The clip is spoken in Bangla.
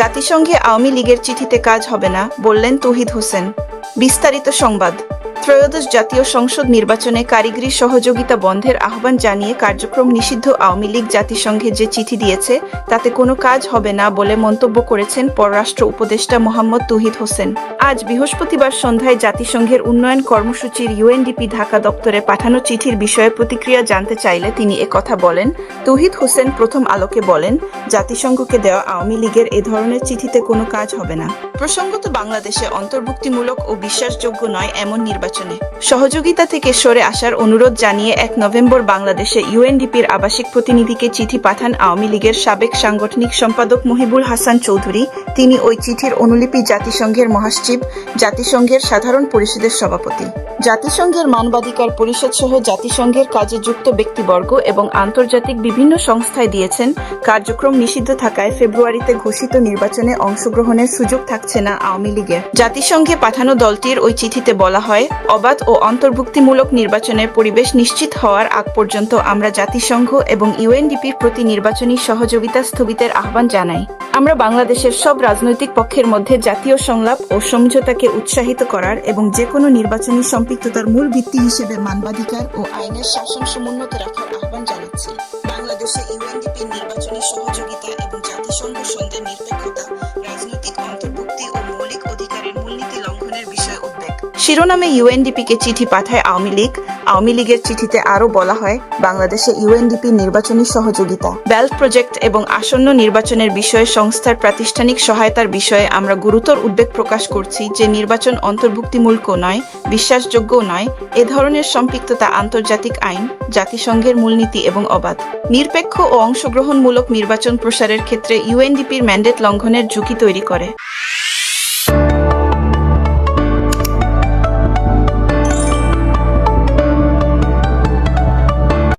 জাতিসংঘে আওয়ামী লীগের চিঠিতে কাজ হবে না বললেন তহিদ হোসেন। বিস্তারিত সংবাদ। ত্রয়োদশ জাতীয় সংসদ নির্বাচনে কারিগরি সহযোগিতা বন্ধের আহ্বান জানিয়ে কার্যক্রম নিষিদ্ধ আওয়ামী লীগ জাতিসংঘে যে চিঠি দিয়েছে, তাতে কোনো কাজ হবে না বলে মন্তব্য করেছেন পররাষ্ট্র উপদেষ্টা মোহাম্মদ তৌহিদ হোসেন। আজ বৃহস্পতিবার সন্ধ্যায় জাতিসংঘের উন্নয়ন কর্মসূচির ইউএনডিপি ঢাকা দপ্তরে পাঠানো চিঠির বিষয়ে প্রতিক্রিয়া জানতে চাইলে তিনি একথা বলেন। তৌহিদ হোসেন প্রথম আলোকে বলেন, জাতিসংঘকে দেওয়া আওয়ামী লীগের এ ধরনের চিঠিতে কোনো কাজ হবে না। প্রসঙ্গত বাংলাদেশে অন্তর্ভুক্তিমূলক ও বিশ্বাসযোগ্য নয় এমন নির্বাচনে সহযোগিতা থেকে সরে আসার অনুরোধ জানিয়ে এক নভেম্বর বাংলাদেশে ইউএনডিপির আবাসিক প্রতিনিধিকে চিঠি পাঠান আওয়ামী লীগের সাবেক সাংগঠনিক সম্পাদক মহিবুল হাসান চৌধুরী। তিনি ওই চিঠির অনুলিপি জাতিসংঘের মহাসচিব, জাতিসংঘের সাধারণ পরিষদের সভাপতি। জাতিসংঘের মানবাধিকার পরিষদ সহ জাতিসংঘের কাজে যুক্ত ব্যক্তিবর্গ এবং আন্তর্জাতিক বিভিন্ন সংস্থায় দিয়েছেন, কার্যক্রম নিষিদ্ধ থাকায় ফেব্রুয়ারিতে ঘোষিত নির্বাচনে অংশগ্রহণের সুযোগ থাকছে না আওয়ামী লীগের। জাতিসংঘে পাঠানো দলটির ওই চিঠিতে বলা হয় অবাধ ও অন্তর্ভুক্তিমূলক নির্বাচনের পরিবেশ নিশ্চিত হওয়ার আগ পর্যন্ত আমরা জাতিসংঘ এবং ইউএনডিপির প্রতি নির্বাচনী সহযোগিতা স্থগিতের আহ্বান জানাই। আমরা বাংলাদেশের সব রাজনৈতিক পক্ষের মধ্যে জাতীয় সংলাপ ও সমঝোতাকে উৎসাহিত করার এবং যে কোনো নির্বাচনী সম্পৃক্ততার মূল ভিত্তি হিসেবে মানবাধিকার ও আইনের শাসন সমুন্নত রাখার আহ্বান জানাচ্ছি। বাংলাদেশে ইউএনডিপির নির্বাচনী সহযোগিতা এবং জাতিসংঘ সন্ধ্যের নিরপেক্ষতা, রাজনৈতিক অন্তর্ভুক্তি ও মৌলিক অধিকারের মূলনীতি লঙ্ঘনের বিষয়ে শিরোনামে ইউএনডিপিকে চিঠি পাঠায় আওয়ামী লীগ। আওয়ামী লীগের চিঠিতে আরও বলা হয়, বাংলাদেশে ইউএনডিপি নির্বাচনী সহযোগিতা। ব্যালট প্রজেক্ট এবং আসন্ন নির্বাচনের বিষয়ে সংস্থার প্রাতিষ্ঠানিক সহায়তার বিষয়ে আমরা গুরুতর উদ্বেগ প্রকাশ করছি যে নির্বাচন অন্তর্ভুক্তিমূলক নয় বিশ্বাসযোগ্য নয়, এ ধরনের সম্পৃক্ততা আন্তর্জাতিক আইন, জাতিসংঘের মূলনীতি এবং অবাধ। নিরপেক্ষ ও অংশগ্রহণমূলক নির্বাচন প্রসারের ক্ষেত্রে ইউএনডিপির ম্যান্ডেট লঙ্ঘনের ঝুঁকি তৈরি করে।